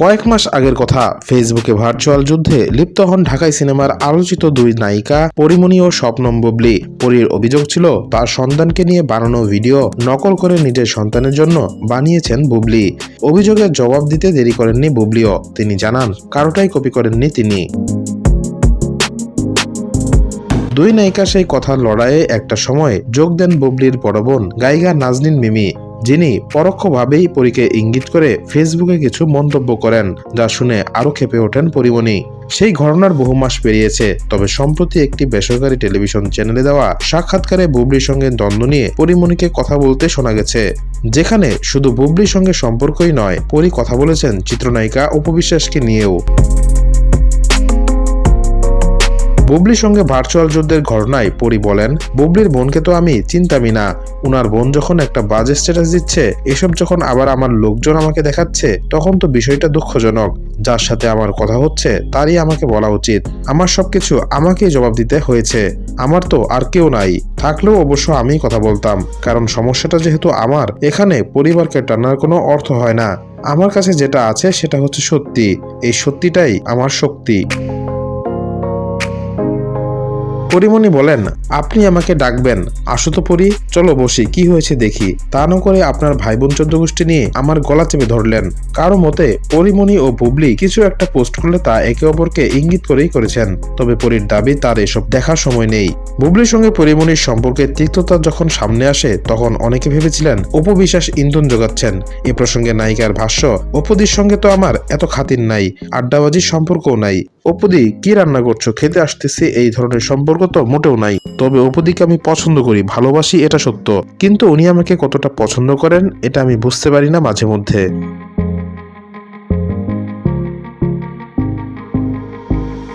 কয়েক মাস আগের কথা, ফেসবুকে ভার্চুয়াল যুদ্ধে লিপ্ত হন ঢাকাই সিনেমার আলোচিত দুই নায়িকা পরিমণি ও স্বপ্নম বুবলি। পরীর অভিযোগ ছিল, তার সন্তানকে নিয়ে বানানো ভিডিও নকল করে নিজের সন্তানের জন্য বানিয়েছেন বুবলি। অভিযোগের জবাব দিতে দেরি করেননি বুবলিও, তিনি জানান, কারোটাই কপি করেননি তিনি। দুই নায়িকা সেই কথার লড়াইয়ে একটা সময় যোগ দেন বুবলির বড় বোন গায়িকা নাজনীন মিমি। যিনি পরোক্ষভাবেই পরীকে ইঙ্গিত করে ফেসবুকে কিছু মন্তব্য করেন, যা শুনে আরও খেপে ওঠেন পরিমণি। সেই ঘটনার বহু মাস পেরিয়েছে, তবে সম্প্রতি একটি বেসরকারি টেলিভিশন চ্যানেলে দেওয়া সাক্ষাৎকারে বুবলির সঙ্গে দ্বন্দ্ব নিয়ে পরিমণিকে কথা বলতে শোনা গেছে, যেখানে শুধু বুবলির সঙ্গে সম্পর্কই নয়, পরি কথা বলেছেন চিত্রনায়িকা উপবিশ্বাসকে নিয়েও। বুবলির সঙ্গে ভার্চুয়াল যুদ্ধের ঘটনায় পরি বলেন, বুবলির বোনকে তো আমি চিন্তামি না। উনার বোন যখন একটা বাজে স্ট্যাটাস দিচ্ছে, এসব যখন আবার আমার লোকজন আমাকে দেখাচ্ছে, তখন তো বিষয়টা দুঃখজনক। যার সাথে আমার কথা হচ্ছে, তারই আমাকে বলা উচিত। আমার সবকিছু আমাকেই জবাব দিতে হয়েছে। আমার তো আর কেউ নাই। থাকলেও অবশ্য আমিই কথা বলতাম। কারণ সমস্যাটা যেহেতু আমার, এখানে পরিবারকে টানার কোনো অর্থ হয় না। আমার কাছে যেটা আছে, সেটা হচ্ছে সত্যি। এই সত্যিটাই আমার শক্তি। পরিমণি বলেন, আপনি আমাকে ডাকবেন। আসো তো পরি চলো বসি। কি হয়েছে দেখি। তা না করে আপনার ভাই বোন চোদ্দ গোষ্ঠী নিয়ে আমার গলা চেপে ধরলেন। কারও মতে, পরিমণি ও বুবলি কিছু একটা পোস্ট করলে তা একে অপরকে ইঙ্গিত করেই করেছেন। তবে পরির দাবি, তার এসব দেখার সময় নেই। বুবলির সঙ্গে পরিমণির সম্পর্কে তিক্ততা যখন সামনে আসে, তখন অনেকে ভেবেছিলেন উপবিশ্বাস ইন্ধন যোগাচ্ছেন। এ প্রসঙ্গে নায়িকার ভাষ্য, অপদির সঙ্গে তো আমার এত খাতির নাই, আড্ডাবাজির সম্পর্কও নাই। অপদি, কি রান্না করছ? খেতে আসতেছে, এই ধরনের সম্পর্ক তো মোটেও নাই। তবে অপুদিকে আমি পছন্দ করি, ভালোবাসি, এটা সত্য। কিন্তু উনি আমাকে কতটা পছন্দ করেন, এটা আমি বুঝতে পারি না মাঝে মধ্যে।